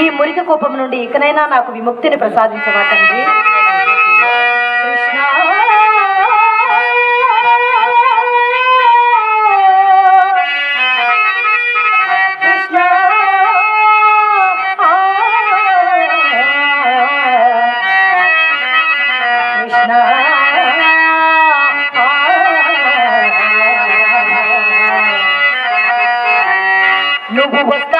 ఈ మురిక కోపం నుండి ఇకనైనా నాకు విముక్తిని ప్రసాదించబట్టండి నువ్వు వస్తా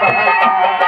বাবা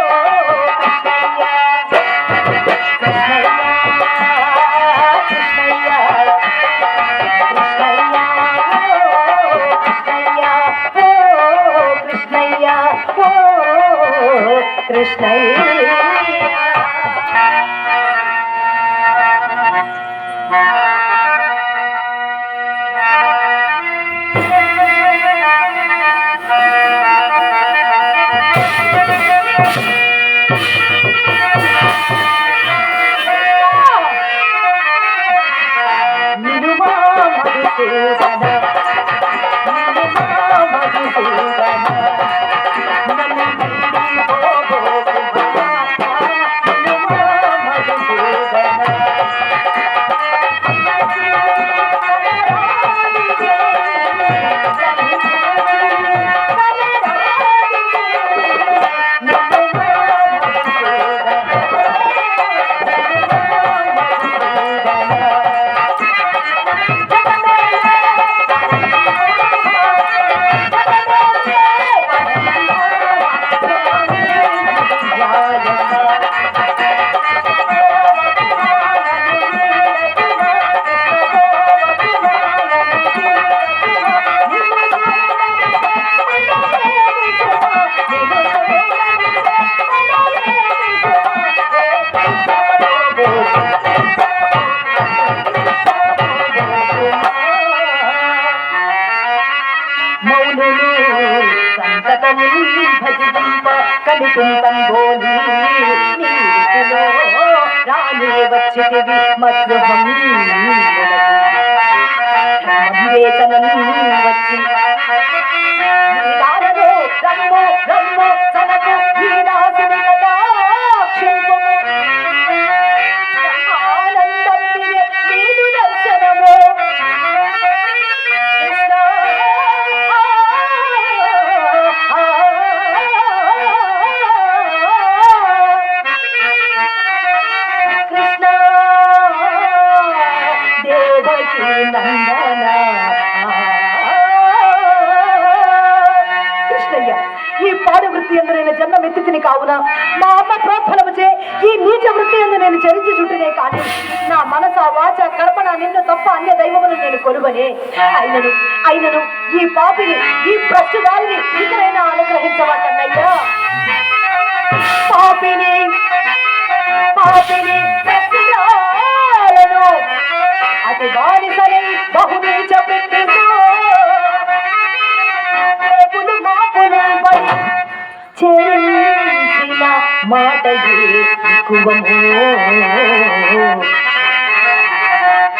stay. కుంటం భోలి రాలే వచ్చితివి మధ్యహం వివేచనం వచ్చి మా అమ్మ ప్రోత్ఫలము ఈ నీచ వృత్తి ఎందు నేను చరించి చుట్టూనే కానీ నా మనస వాచ కర్మణ నిన్ను తప్ప అన్య దైవమును నేను కొలువనే. అయినను అయినను ఈ పాపిని ఈ భ్రష్టు వారిని ఇతరైనా అనుగ్రహించవటన్నయ్యా పాపిని పాపిని అతి బానిసలై బహునీచ వృత్తితో చేరు మాపులు పడి చెరించిన మాట ఎక్కువము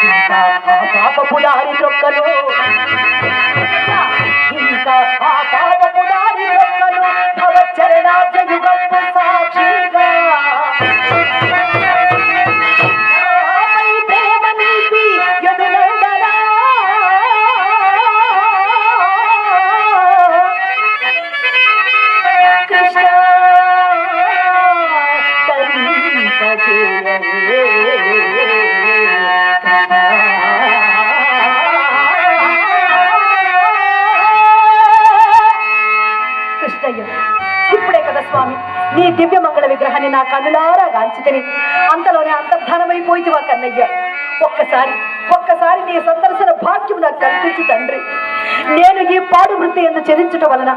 ఇంకా ఆ పాపపు దారి త్రొక్కలు ఇంకా ఆ నీ దివ్య మంగళ విగ్రహాన్ని నా కన్నులారా గాంచితిని. అంతలోనే అంతర్ధానమైపోయితివా కన్నయ్య. ఒక్కసారి ఒక్కసారి నీ సందర్శన భాగ్యం నాకు కల్పించు తండ్రి. నేను ఈ పాడు వృత్తి ఎందు చెల్లించటం వలన